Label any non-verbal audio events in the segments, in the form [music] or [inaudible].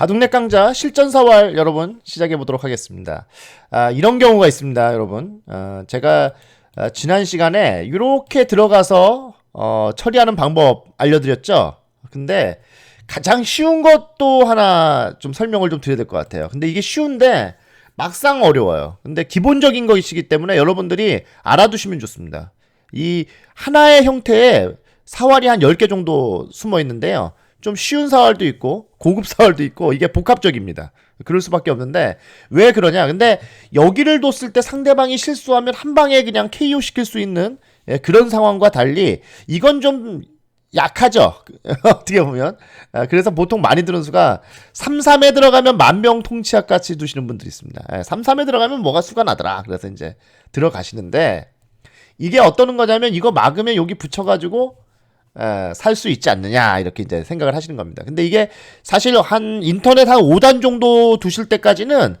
바둑내 깡자 실전사활 여러분 시작해 보도록 하겠습니다. 아, 이런 경우가 있습니다, 여러분. 아, 제가 아, 지난 시간에 이렇게 들어가서 어, 처리하는 방법 알려드렸죠. 근데 가장 쉬운 것도 하나 좀 설명을 좀 드려야 될 것 같아요. 근데 이게 쉬운데 막상 어려워요. 근데 기본적인 것이기 때문에 여러분들이 알아두시면 좋습니다. 이 하나의 형태의 사활이 한 10개 정도 숨어 있는데요. 좀 쉬운 사활도 있고 고급 사활도 있고 이게 복합적입니다. 그럴 수밖에 없는데 왜 그러냐? 근데 여기를 뒀을 때 상대방이 실수하면 한 방에 그냥 KO 시킬 수 있는 예, 그런 상황과 달리 이건 좀 약하죠. [laughs] 어떻게 보면. 아, 그래서 보통 많이 드는 수가 3, 3에 들어가면 만명 통치학 같이 두시는 분들이 있습니다. 3, 3에 들어가면 뭐가 수가 나더라. 그래서 이제 들어가시는데 이게 어떠는 거냐면 이거 막으면 여기 붙여가지고 살 수 있지 않느냐 이렇게 이제 생각을 하시는 겁니다. 근데 이게 사실 한 인터넷 한 5단 정도 두실 때까지는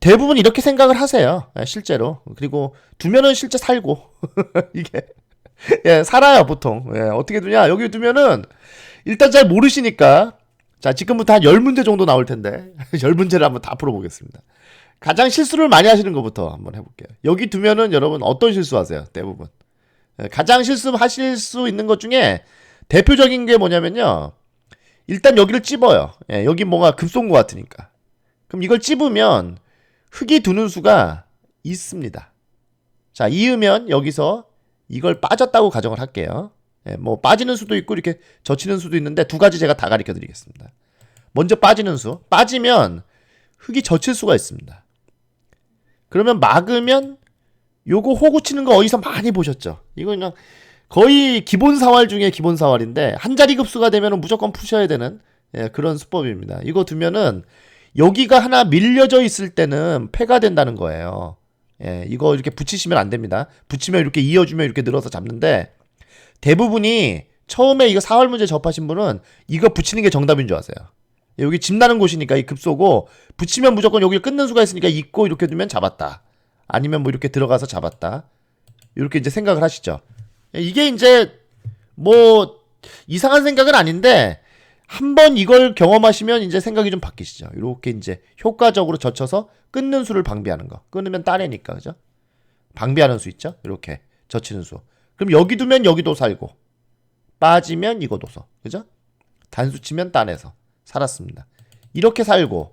대부분 이렇게 생각을 하세요. 예, 실제로. 그리고 두면은 실제 살고 [laughs] 이게 예, 살아요, 보통. 예, 어떻게 두냐? 여기 두면은 일단 잘 모르시니까 자, 지금부터 한 10문제 정도 나올 텐데 [laughs] 10문제를 한번 다 풀어보겠습니다. 가장 실수를 많이 하시는 것부터 한번 해볼게요. 여기 두면은 여러분 어떤 실수하세요? 대부분. 예, 가장 실수하실 수 있는 것 중에 대표적인 게 뭐냐면요. 일단 여기를 찝어요. 예, 여기 뭔가 급속인 것 같으니까. 그럼 이걸 찝으면 흙이 두는 수가 있습니다. 자, 이으면 여기서 이걸 빠졌다고 가정을 할게요. 예, 뭐 빠지는 수도 있고 이렇게 젖히는 수도 있는데 두 가지 제가 다 가르쳐 드리겠습니다. 먼저 빠지는 수. 빠지면 흙이 젖힐 수가 있습니다. 그러면 막으면 요거 호구 치는 거 어디서 많이 보셨죠? 이거 그냥 거의 기본 사활 중에 기본 사활인데 한 자리 급수가 되면 무조건 푸셔야 되는 예, 그런 수법입니다. 이거 두면은 여기가 하나 밀려져 있을 때는 패가 된다는 거예요. 예, 이거 이렇게 붙이시면 안 됩니다. 붙이면 이렇게 이어주면 이렇게 늘어서 잡는데 대부분이 처음에 이거 사활 문제 접하신 분은 이거 붙이는 게 정답인 줄 아세요. 여기 집 나는 곳이니까 이 급소고 붙이면 무조건 여기를 끊는 수가 있으니까 있고 이렇게 두면 잡았다. 아니면 뭐 이렇게 들어가서 잡았다. 이렇게 이제 생각을 하시죠. 이게 이제 뭐 이상한 생각은 아닌데 한번 이걸 경험하시면 이제 생각이 좀 바뀌시죠. 이렇게 이제 효과적으로 젖혀서 끊는 수를 방비하는 거. 끊으면 따내니까 그죠? 방비하는 수 있죠. 이렇게 젖히는 수. 그럼 여기 두면 여기도 살고 빠지면 이거 도 서. 그죠? 단수 치면 따내서 살았습니다. 이렇게 살고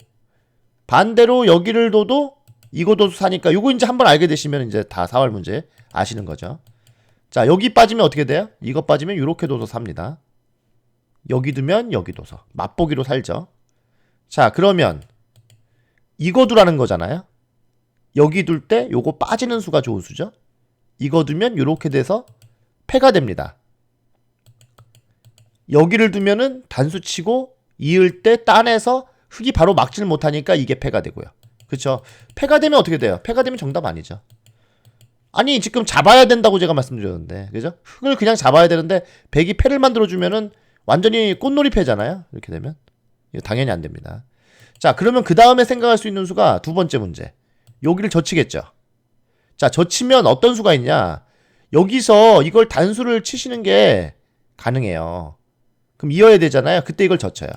반대로 여기를 둬도 이거도 사니까 요거 이제 한번 알게 되시면 이제 다 사활 문제 아시는 거죠. 자, 여기 빠지면 어떻게 돼요? 이거 빠지면 이렇게 둬서 삽니다. 여기 두면 여기 둬서 맛보기로 살죠. 자, 그러면 이거 두라는 거잖아요. 여기 둘 때 요거 빠지는 수가 좋은 수죠. 이거 두면 이렇게 돼서 패가 됩니다. 여기를 두면은 단수 치고 이을 때 따내서 흙이 바로 막지를 못하니까 이게 패가 되고요. 그렇죠? 패가 되면 어떻게 돼요? 패가 되면 정답 아니죠. 아니 지금 잡아야 된다고 제가 말씀드렸는데 그죠? 흙을 그냥 잡아야 되는데 백이 패를 만들어 주면은 완전히 꽃놀이 패잖아요. 이렇게 되면 당연히 안 됩니다. 자 그러면 그 다음에 생각할 수 있는 수가 두 번째 문제. 여기를 젖히겠죠. 자 젖히면 어떤 수가 있냐? 여기서 이걸 단수를 치시는 게 가능해요. 그럼 이어야 되잖아요. 그때 이걸 젖혀요.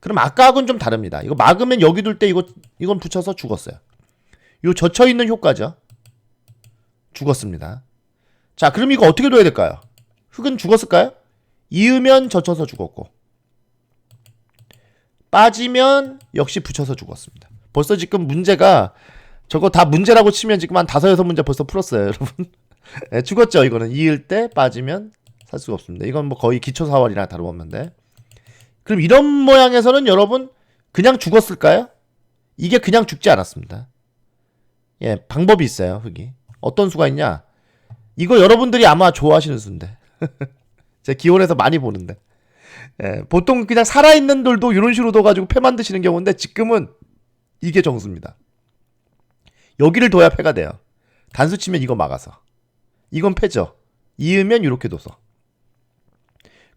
그럼 아까하고는 좀 다릅니다. 이거 막으면 여기 둘 때 이거 이건 붙여서 죽었어요. 요 젖혀 있는 효과죠. 죽었습니다. 자, 그럼 이거 어떻게 둬야 될까요? 흙은 죽었을까요? 이으면 젖혀서 죽었고 빠지면 역시 붙여서 죽었습니다. 벌써 지금 문제가 저거 다 문제라고 치면 지금 한 다섯 여섯 문제 벌써 풀었어요, [laughs] 여러분. 네, 죽었죠, 이거는. 이을 때 빠지면 살 수가 없습니다. 이건 뭐 거의 기초 사월이나 다름없는데. 그럼 이런 모양에서는 여러분 그냥 죽었을까요? 이게 그냥 죽지 않았습니다. 예, 방법이 있어요, 흙이. 어떤 수가 있냐? 이거 여러분들이 아마 좋아하시는 수인데. [laughs] 제 기원에서 많이 보는데. 예, 보통 그냥 살아있는 돌도 이런 식으로 둬가지고 패 만드시는 경우인데 지금은 이게 정수입니다. 여기를 둬야 패가 돼요. 단수 치면 이거 막아서. 이건 패죠. 이으면 이렇게 둬서.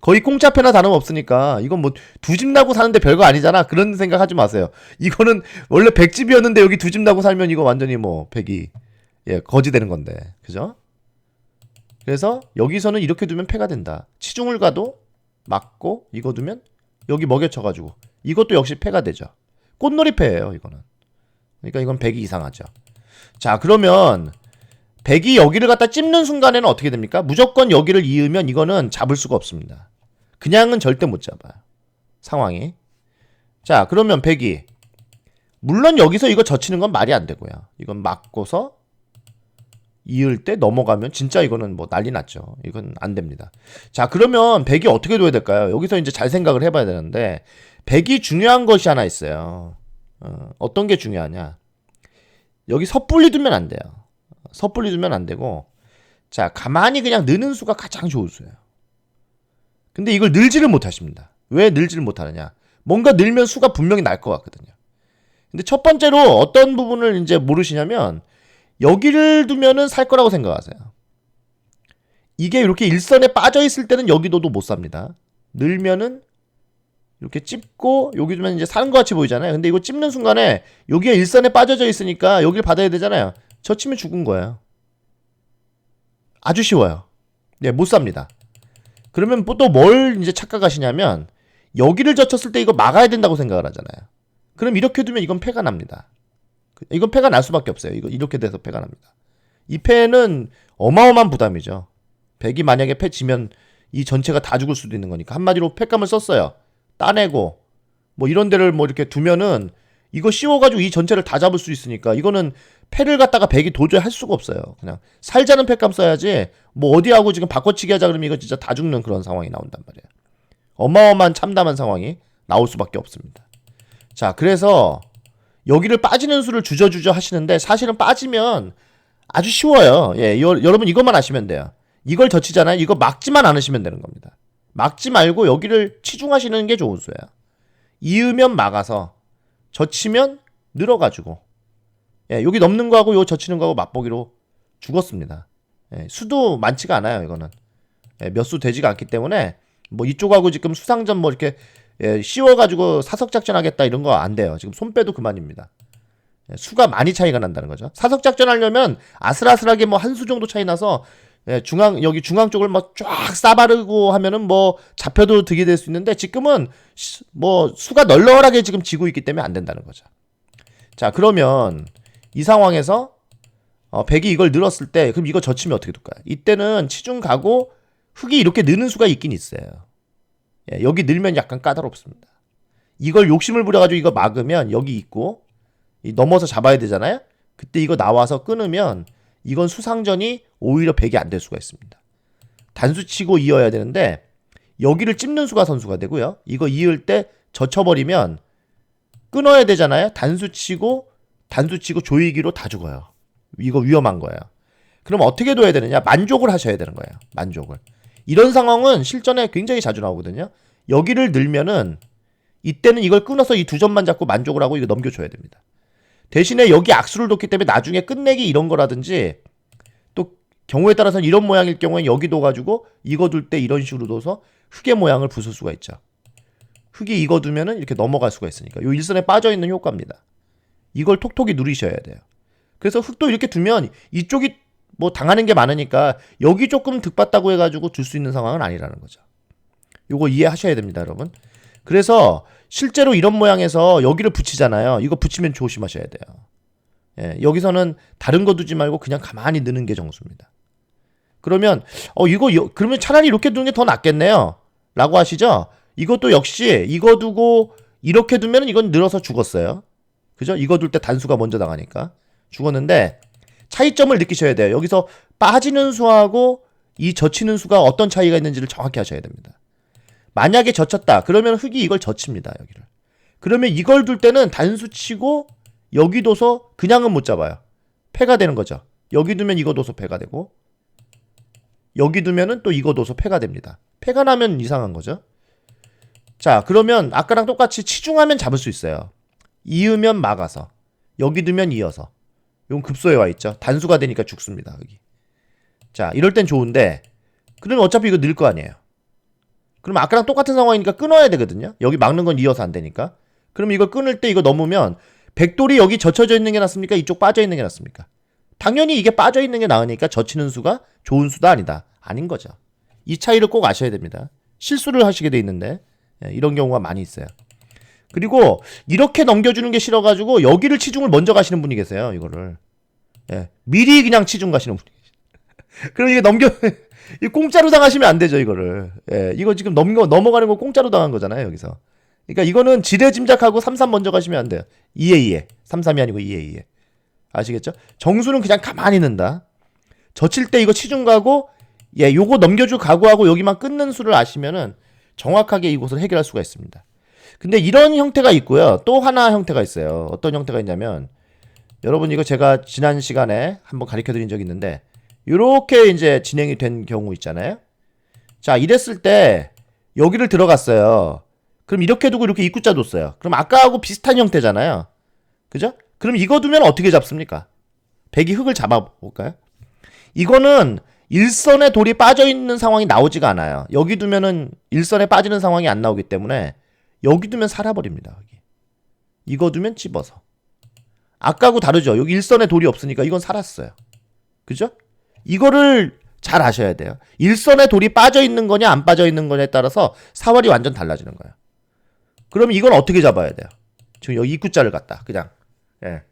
거의 공짜 패나 다름없으니까 이건 뭐 두 집 나고 사는데 별거 아니잖아 그런 생각 하지 마세요 이거는 원래 백집이었는데 여기 두 집 나고 살면 이거 완전히 뭐 백이 예 거지 되는 건데 그죠 그래서 여기서는 이렇게 두면 패가 된다 치중을 가도 맞고 이거 두면 여기 먹여쳐가지고 이것도 역시 패가 되죠. 꽃놀이 패예요, 이거는. 그러니까 이건 100이 이상하죠. 자, 그러면 100이 여기를 갖다 찝는 순간에는 어떻게 됩니까? 무조건 여기를 이으면 이거는 잡을 수가 없습니다. 그냥은 절대 못 잡아요. 상황이. 자, 그러면 100이 물론 여기서 이거 젖히는 건 말이 안 되고요. 이건 맞고서 이을 때 넘어가면 진짜 이거는 뭐 난리 났죠. 이건 안 됩니다. 자, 그러면 100이 어떻게 둬야 될까요? 여기서 이제 잘 생각을 해봐야 되는데 100이 중요한 것이 하나 있어요. 어, 어떤 게 중요하냐? 여기 섣불리 두면 안 돼요. 섣불리 두면 안 되고 자, 가만히 그냥 느는 수가 가장 좋은 수예요. 근데 이걸 늘지를 못하십니다. 왜 늘지를 못하느냐? 뭔가 늘면 수가 분명히 날 것 같거든요. 근데 첫 번째로 어떤 부분을 이제 모르시냐면 여기를 두면은 살 거라고 생각하세요. 이게 이렇게 일선에 빠져 있을 때는 여기도도 못 삽니다. 늘면은 이렇게 찝고 여기 두면 이제 사는 것 같이 보이잖아요. 근데 이거 찝는 순간에 여기가 일선에 빠져져 있으니까 여기를 받아야 되잖아요. 저 치면 죽은 거예요. 아주 쉬워요. 네, 못 삽니다. 그러면 또 뭘 이제 착각하시냐면 여기를 젖혔을 때 이거 막아야 된다고 생각을 하잖아요. 그럼 이렇게 두면 이건 패가 납니다. 이건 패가 날 수밖에 없어요. 이거 이렇게 돼서 패가 납니다. 이 패는 어마어마한 부담이죠. 백이 만약에 패 지면 이 전체가 다 죽을 수도 있는 거니까 한마디로 패감을 썼어요. 따내고 뭐 이런 데를 뭐 이렇게 두면은 이거 씌워가지고 이 전체를 다 잡을 수 있으니까 이거는 패를 갖다가 백이 도저히 할 수가 없어요. 그냥 살자는 패감 써야지 뭐 어디하고 지금 바꿔치기 하자 그러면 이거 진짜 다 죽는 그런 상황이 나온단 말이에요. 어마어마한 참담한 상황이 나올 수밖에 없습니다. 자, 그래서 여기를 빠지는 수를 주저주저 하시는데 사실은 빠지면 아주 쉬워요. 예, 여, 여러분 이것만 아시면 돼요. 이걸 젖히잖아요. 이거 막지만 않으시면 되는 겁니다. 막지 말고 여기를 치중하시는 게 좋은 수예요. 이으면 막아서 젖히면 늘어가지고 예, 여기 넘는 거하고 요 젖히는 거하고 맛보기로 죽었습니다. 예, 수도 많지가 않아요. 이거는 예, 몇 수 되지가 않기 때문에 뭐 이쪽하고 지금 수상전 뭐 이렇게 예, 씌워가지고 사석작전 하겠다 이런 거 안 돼요. 지금 손 빼도 그만입니다. 예, 수가 많이 차이가 난다는 거죠. 사석작전 하려면 아슬아슬하게 뭐 한 수 정도 차이 나서 예, 중앙 여기 중앙 쪽을 막 쫙 싸바르고 하면은 뭐 잡혀도 득이 될 수 있는데 지금은 시, 뭐 수가 널널하게 지금 지고 있기 때문에 안 된다는 거죠. 자 그러면 이 상황에서 어, 백이 이걸 늘었을 때 그럼 이거 젖히면 어떻게 될까요? 이때는 치중 가고 흙이 이렇게 느는 수가 있긴 있어요. 예, 여기 늘면 약간 까다롭습니다. 이걸 욕심을 부려가지고 이거 막으면 여기 있고 넘어서 잡아야 되잖아요. 그때 이거 나와서 끊으면 이건 수상전이 오히려 백이 안 될 수가 있습니다. 단수 치고 이어야 되는데 여기를 찝는 수가 선수가 되고요. 이거 이을 때 젖혀버리면 끊어야 되잖아요. 단수 치고 단수 치고 조이기로 다 죽어요. 이거 위험한 거예요. 그럼 어떻게 둬야 되느냐? 만족을 하셔야 되는 거예요. 만족을. 이런 상황은 실전에 굉장히 자주 나오거든요. 여기를 늘면은 이때는 이걸 끊어서 이 두 점만 잡고 만족을 하고 이거 넘겨줘야 됩니다. 대신에 여기 악수를 뒀기 때문에 나중에 끝내기 이런 거라든지 또 경우에 따라서는 이런 모양일 경우에 여기 둬가지고 이거 둘 때 이런 식으로 둬서 흙의 모양을 부술 수가 있죠. 흙이 이거 두면은 이렇게 넘어갈 수가 있으니까 요 일선에 빠져 있는 효과입니다. 이걸 톡톡히 누리셔야 돼요. 그래서 흙도 이렇게 두면 이쪽이 뭐 당하는 게 많으니까 여기 조금 득받다고 해가지고 줄 수 있는 상황은 아니라는 거죠. 요거 이해하셔야 됩니다, 여러분. 그래서 실제로 이런 모양에서 여기를 붙이잖아요. 이거 붙이면 조심하셔야 돼요. 예, 여기서는 다른 거 두지 말고 그냥 가만히 넣는 게 정수입니다. 그러면 어 이거 여, 그러면 차라리 이렇게 두는 게 더 낫겠네요. 라고 하시죠? 이것도 역시 이거 두고 이렇게 두면 이건 늘어서 죽었어요. 그죠? 이거 둘 때 단수가 먼저 나가니까 죽었는데 차이점을 느끼셔야 돼요. 여기서 빠지는 수하고 이 젖히는 수가 어떤 차이가 있는지를 정확히 하셔야 됩니다. 만약에 젖혔다. 그러면 흙이 이걸 젖힙니다. 여기를. 그러면 이걸 둘 때는 단수 치고 여기 둬서 그냥은 못 잡아요. 패가 되는 거죠. 여기 두면 이거 둬서 패가 되고 여기 두면은 또 이거 둬서 패가 됩니다. 패가 나면 이상한 거죠. 자, 그러면 아까랑 똑같이 치중하면 잡을 수 있어요. 이으면 막아서 여기 두면 이어서 이건 급소에 와 있죠. 단수가 되니까 죽습니다. 여기. 자, 이럴 땐 좋은데 그러면 어차피 이거 늘 거 아니에요. 그럼 아까랑 똑같은 상황이니까 끊어야 되거든요. 여기 막는 건 이어서 안 되니까. 그럼 이걸 끊을 때 이거 넘으면 백돌이 여기 젖혀져 있는 게 낫습니까? 이쪽 빠져 있는 게 낫습니까? 당연히 이게 빠져 있는 게 나으니까 젖히는 수가 좋은 수다 아니다. 아닌 거죠. 이 차이를 꼭 아셔야 됩니다. 실수를 하시게 돼 있는데 예, 이런 경우가 많이 있어요. 그리고 이렇게 넘겨주는 게 싫어가지고 여기를 치중을 먼저 가시는 분이 계세요. 이거를 예, 미리 그냥 치중 가시는 분이. 계세요. [laughs] 그럼 이게 넘겨 [laughs] 이 공짜로 당하시면 안 되죠 이거를. 예, 이거 지금 넘겨 넘어가는 거 공짜로 당한 거잖아요 여기서. 그러니까 이거는 지레 짐작하고 33 먼저 가시면 안 돼요. 2에 2에 33이 아니고 2에 2에 아시겠죠? 정수는 그냥 가만히 는다. 젖힐 때 이거 치중 가고 예, 요거 넘겨줄 각오하고 여기만 끊는 수를 아시면은 정확하게 이곳을 해결할 수가 있습니다. 근데 이런 형태가 있고요. 또 하나 형태가 있어요. 어떤 형태가 있냐면 여러분 이거 제가 지난 시간에 한번 가르쳐 드린 적이 있는데 이렇게 이제 진행이 된 경우 있잖아요. 자, 이랬을 때 여기를 들어갔어요. 그럼 이렇게 두고 이렇게 입구자 뒀어요. 그럼 아까하고 비슷한 형태잖아요. 그죠? 그럼 이거 두면 어떻게 잡습니까? 백이 흙을 잡아볼까요? 이거는 일선에 돌이 빠져 있는 상황이 나오지가 않아요. 여기 두면은 일선에 빠지는 상황이 안 나오기 때문에 여기 두면 살아버립니다. 여기. 이거 두면 집어서. 아까하고 다르죠. 여기 일선에 돌이 없으니까 이건 살았어요. 그죠? 이거를 잘 아셔야 돼요. 일선에 돌이 빠져 있는 거냐 안 빠져 있는 거냐에 따라서 사활이 완전 달라지는 거예요. 그럼 이건 어떻게 잡아야 돼요? 지금 여기 입구자를 갔다. 그냥 예.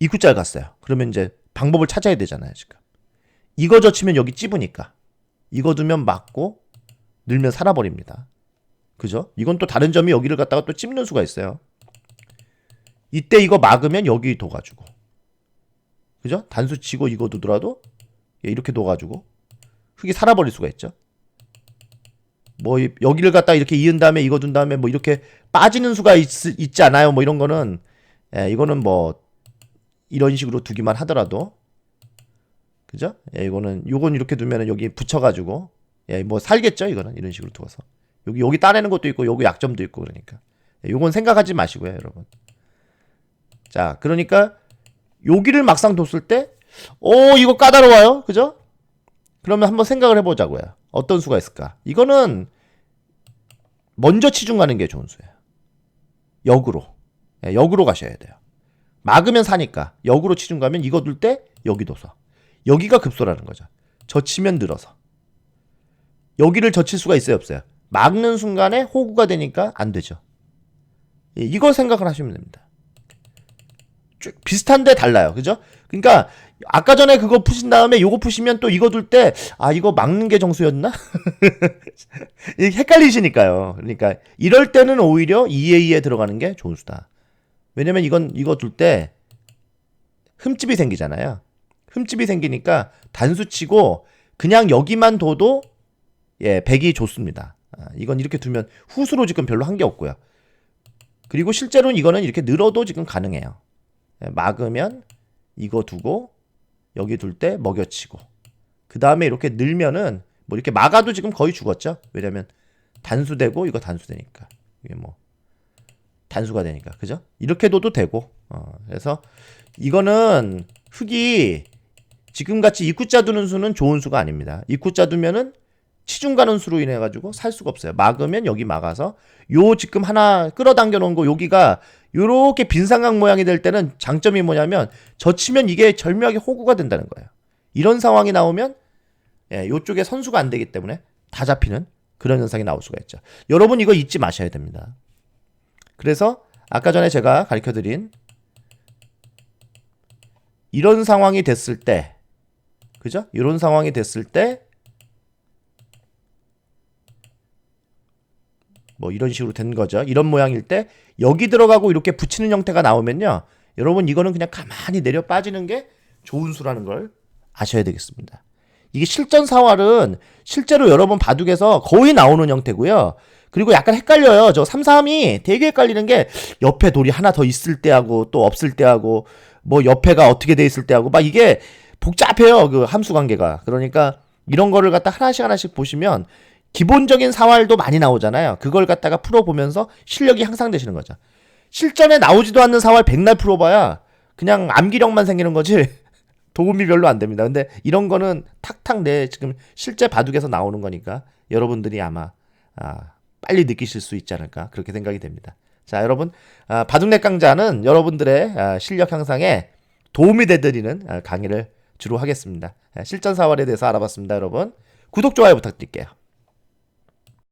입구자를 갔어요. 그러면 이제 방법을 찾아야 되잖아요, 지금. 이거 젖히면 여기 찝으니까. 이거 두면 맞고 늘면 살아버립니다. 그죠? 이건 또 다른 점이 여기를 갖다가 또 찝는 수가 있어요. 이때 이거 막으면 여기 둬가지고. 그죠? 단수 치고 이거 두더라도 예, 이렇게 둬가지고 흙이 살아버릴 수가 있죠. 뭐 이- 여기를 갖다 이렇게 이은 다음에 이거 둔 다음에 뭐 이렇게 빠지는 수가 있, 있지 않아요. 뭐 이런 거는 예, 이거는 뭐 이런 식으로 두기만 하더라도 그죠? 예, 이거는 요건 이렇게 두면은 여기 붙여가지고 예, 뭐 살겠죠. 이거는 이런 식으로 두어서 여기 여기 따내는 것도 있고 여기 약점도 있고 그러니까 예, 요건 생각하지 마시고요, 여러분. 자, 그러니까 여기를 막상 뒀을 때, 오 이거 까다로워요, 그죠? 그러면 한번 생각을 해보자고요. 어떤 수가 있을까? 이거는 먼저 치중 가는 게 좋은 수예요. 역으로, 예, 역으로 가셔야 돼요. 막으면 사니까 역으로 치중 가면 이거 둘 때 여기 둬서 여기가 급소라는 거죠. 젖히면 늘어서 여기를 젖힐 수가 있어요, 없어요? 막는 순간에 호구가 되니까 안 되죠. 예, 이거 생각을 하시면 됩니다. 쭉 비슷한데 달라요. 그죠? 그러니까 아까 전에 그거 푸신 다음에 요거 푸시면 또 이거 둘 때 아 이거 막는 게 정수였나? [laughs] 헷갈리시니까요. 그러니까 이럴 때는 오히려 2에 2에 들어가는 게 좋은 수다. 왜냐면 이건 이거 둘 때 흠집이 생기잖아요. 흠집이 생기니까 단수 치고 그냥 여기만 둬도 예, 100이 좋습니다. 아, 이건 이렇게 두면 후수로 지금 별로 한 게 없고요. 그리고 실제로는 이거는 이렇게 늘어도 지금 가능해요. 예, 막으면 이거 두고 여기 둘 때 먹여치고 그 다음에 이렇게 늘면은 뭐 이렇게 막아도 지금 거의 죽었죠. 왜냐면 단수되고 이거 단수되니까 이게 뭐 단수가 되니까 그죠? 이렇게 둬도 되고 어, 그래서 이거는 흙이 지금 같이 입구자 두는 수는 좋은 수가 아닙니다. 입구자 두면은 치중 가는 수로 인해 가지고 살 수가 없어요. 막으면 여기 막아서 요 지금 하나 끌어당겨 놓은 거 여기가 요렇게 빈 삼각 모양이 될 때는 장점이 뭐냐면 젖히면 이게 절묘하게 호구가 된다는 거예요. 이런 상황이 나오면 예, 요쪽에 선수가 안 되기 때문에 다 잡히는 그런 현상이 나올 수가 있죠. 여러분 이거 잊지 마셔야 됩니다. 그래서 아까 전에 제가 가르쳐 드린 이런 상황이 됐을 때 그죠? 이런 상황이 됐을 때 뭐 이런 식으로 된 거죠. 이런 모양일 때 여기 들어가고 이렇게 붙이는 형태가 나오면요. 여러분 이거는 그냥 가만히 내려 빠지는 게 좋은 수라는 걸 아셔야 되겠습니다. 이게 실전 사활은 실제로 여러분 바둑에서 거의 나오는 형태고요. 그리고 약간 헷갈려요. 저 33이 되게 헷갈리는 게 옆에 돌이 하나 더 있을 때하고 또 없을 때하고 뭐 옆에가 어떻게 돼 있을 때하고 막 이게 복잡해요. 그 함수 관계가. 그러니까 이런 거를 갖다 하나씩 하나씩 보시면 기본적인 사활도 많이 나오잖아요. 그걸 갖다가 풀어보면서 실력이 향상되시는 거죠. 실전에 나오지도 않는 사활 백날 풀어봐야 그냥 암기력만 생기는 거지 [laughs] 도움이 별로 안 됩니다. 근데 이런 거는 탁탁 내 지금 실제 바둑에서 나오는 거니까 여러분들이 아마 아, 빨리 느끼실 수 있지 않을까 그렇게 생각이 됩니다. 자, 여러분 아, 바둑내 강자는 여러분들의 아, 실력 향상에 도움이 되드리는 아, 강의를 주로 하겠습니다. 아, 실전 사활에 대해서 알아봤습니다, 여러분. 구독 좋아요 부탁드릴게요.